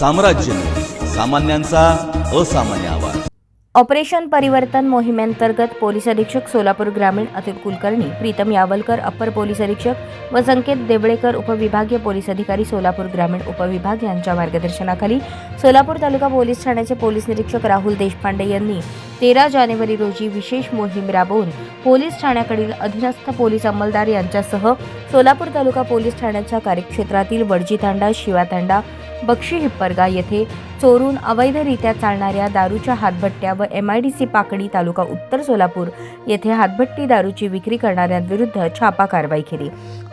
साम्राज्य. सामान्यांचा असामान्य आवाज. ऑपरेशन परिवर्तन मोहिमेअंतर्गत पोलीस अधीक्षक सोलापूर ग्रामीण अतुल कुलकर्णी प्रीतम यावलकर अप्पर पोलीस अधीक्षक व संकेत देवळेकर उपविभागीय पोलीस अधिकारी सोलापूर ग्रामीण उपविभाग यांच्या मार्गदर्शनाखाली सोलापूर तालुका पोलीस ठाण्याचे पोलीस निरीक्षक राहुल देशपांडे यांनी तेरा जानेवारी रोजी विशेष मोहीम राबवून पोलीस ठाण्याकडील अधीनस्थ पोलीस अंमलदार यांच्यासह सोलापूर तालुका पोलीस ठाण्याच्या कार्यक्षेत्रातील वडजी तांडा शिवा तांडा बक्षी हिप्परगा येथे चोरून अवैधरित्या चालणाऱ्या दारूच्या हातभट्ट्या व M I D C Pakadi taluka Uttar Solapur येथे हातभट्टी दारूची विक्री करणाऱ्यांविरुद्ध छापा कारवाई केली.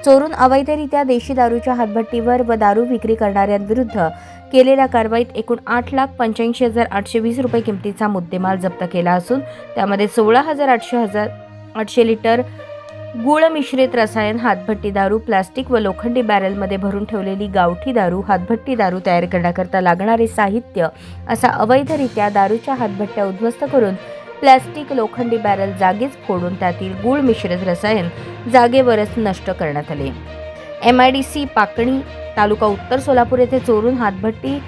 चोरून अवैधरित्या देशी दारूच्या हातभट्टीवर व दारू विक्री करणाऱ्यांविरुद्ध केलेल्या कारवाईत एकूण आठ लाख पंच्याऐंशी हजार आठशे वीस रुपये किमतीचा मुद्देमाल जप्त केला असून त्यामध्ये सोळा हजार आठशे हजार आठशे लिटर गुळ मिश्रित रसायन हातभट्टी दारू प्लास्टिक व लोखंडी बॅरलमध्ये भरून ठेवलेली गावठी दारू हातभट्टी दारू तयार करण्याकरता लागणारे साहित्य असा अवैधरित्या दारूच्या हातभट्ट्या उद्ध्वस्त करून प्लास्टिक लोखंडी बॅरल जागीच फोडून त्यातील गुळ मिश्रित रसायन जागेवरच नष्ट करण्यात आले. M I D C Pakani taluka Uttar Solapur येथे चोरून हातभट्टी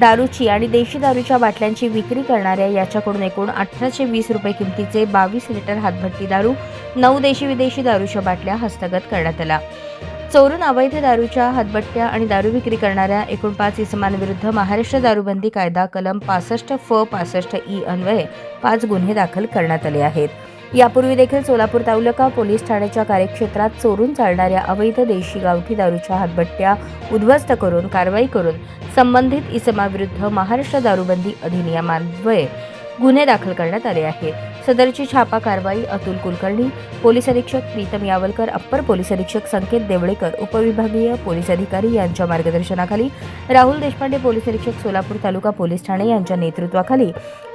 दारूची आणि देशी दारूच्या बाटल्यांची विक्री करणाऱ्या याच्याकडून एकूण अठराशे वीस रुपये किमतीचे बावीस लिटर हातभट्टी दारू नऊ देशी विदेशी दारूच्या बाटल्या हस्तगत करण्यात आल्या चोरून अवैध दारूच्या हातबट्ट्या आणि दारू विक्री करणाऱ्या एकूण पाच इसमांविरुद्ध महाराष्ट्र दारूबंदी कायदा कलम पासष्ट फ पासष्ट ई अन्वये पाच गुन्हे दाखल करण्यात आले आहेत. यापूर्वी देखील सोलापूर तालुका पोलीस ठाण्याच्या कार्यक्षेत्रात चोरून चालणाऱ्या अवैध देशी गावठी दारूच्या हातबट्ट्या उद्ध्वस्त करून कारवाई करून संबंधित इसमाविरुद्ध महाराष्ट्र दारूबंदी अधिनियमान्वये गुन्हे दाखल करण्यात आले आहेत. सदरची छापा कारवाई अतुल कुलकर्णी पोलीस अधीक्षक प्रीतम यावलकर अप्पर पोलीस अधीक्षक संकेत देवळेकर उपविभागीय पोलीस अधिकारी यांच्या मार्गदर्शनाखाली राहुल देशपांडे पोलीस अधीक्षक सोलापूर तालुका पोलीस ठाणे यांच्या नेतृत्वाखाली.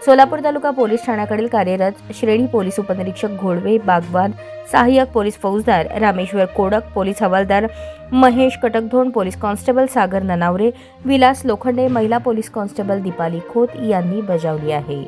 सोलापूर तालुका पोलीस ठाण्याकडील कार्यरत श्रेणी पोलीस उपनिरीक्षक घोडवे बागवान सहाय्यक पोलीस फौजदार रामेश्वर कोडक पोलीस हवालदार महेश कटकधोण पोलीस कॉन्स्टेबल सागर ननावरे विलास लोखंडे महिला पोलीस कॉन्स्टेबल दीपाली खोत यांनी बजावली आहे.